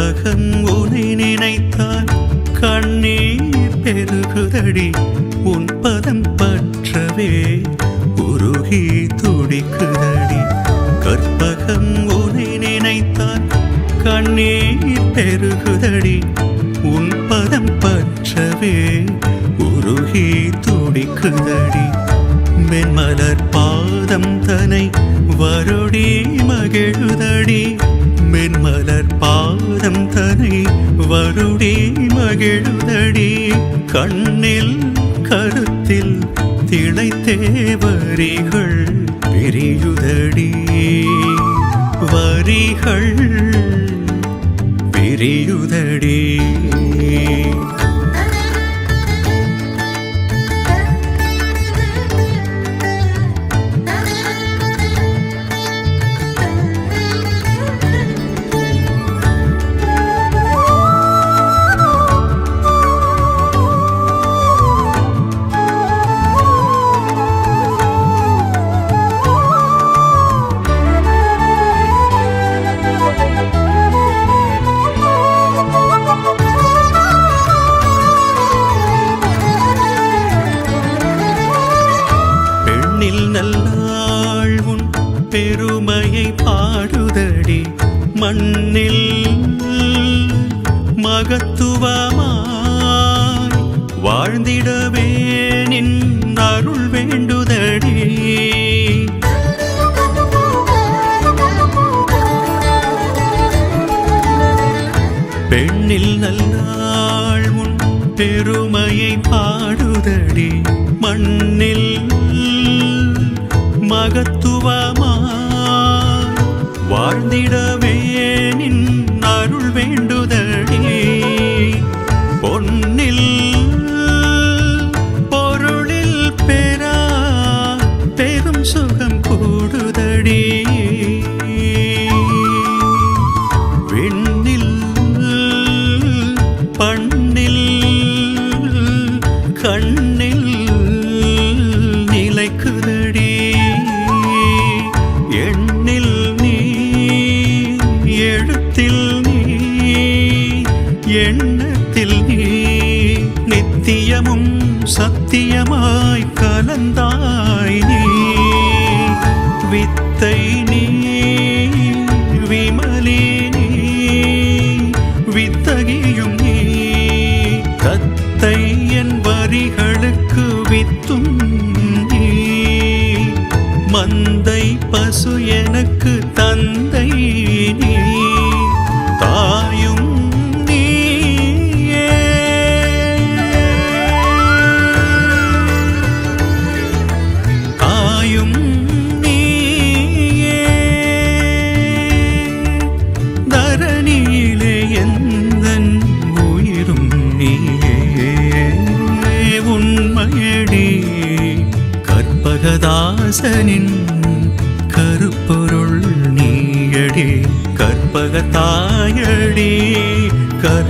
உலகம் உனை நினைத்தால் கண்ணீர் பெருகுதடி. உன் பதம் பற்றவே உருகி துடிக்குதடி. கற்பகம் உனை நினைத்தால் கண்ணீர் பெருகுதடி. உன் பதம் பற்றவே உருகி துடிக்குதடி. மென்மலர் பாதம் தனை வருடி மகிழுதடி மென்மலர் பாதம் தனை வருடி மகிழுதடி. கண்ணில் கருத்தில் திளைத்தே பெண்ணில் நல்லாள் உன் பெருமையை பாடுதடி. மண்ணில் மகத்துவமாய் வாழ்ந்திடவே நின் அருள் வேண்டுதடி. பெண்ணில் நல்லாள் உன் பெருமையை பாடுதடி. மண்ணில் மகத்துவமாய் வாழ்ந்திடவே நின் அருள் வேண்டுதடி பொன்னில் பொருளில் பெறா பெரும் சுகம் கூடுதடி. நித்தியமும் சத்தியமாய் கலந்தாய் நீ. வித்தை நீ விமலே நீ வித்தகியும் நீ. தத்தை என் வரிகளுக்கு வித்தும் நீ. மந்தை பசு எனக்கு தந்தை நீ. கற்பகதாசனின் கருப்பொருள் நீயடி கற்பகத்தாயடி கற்பகமே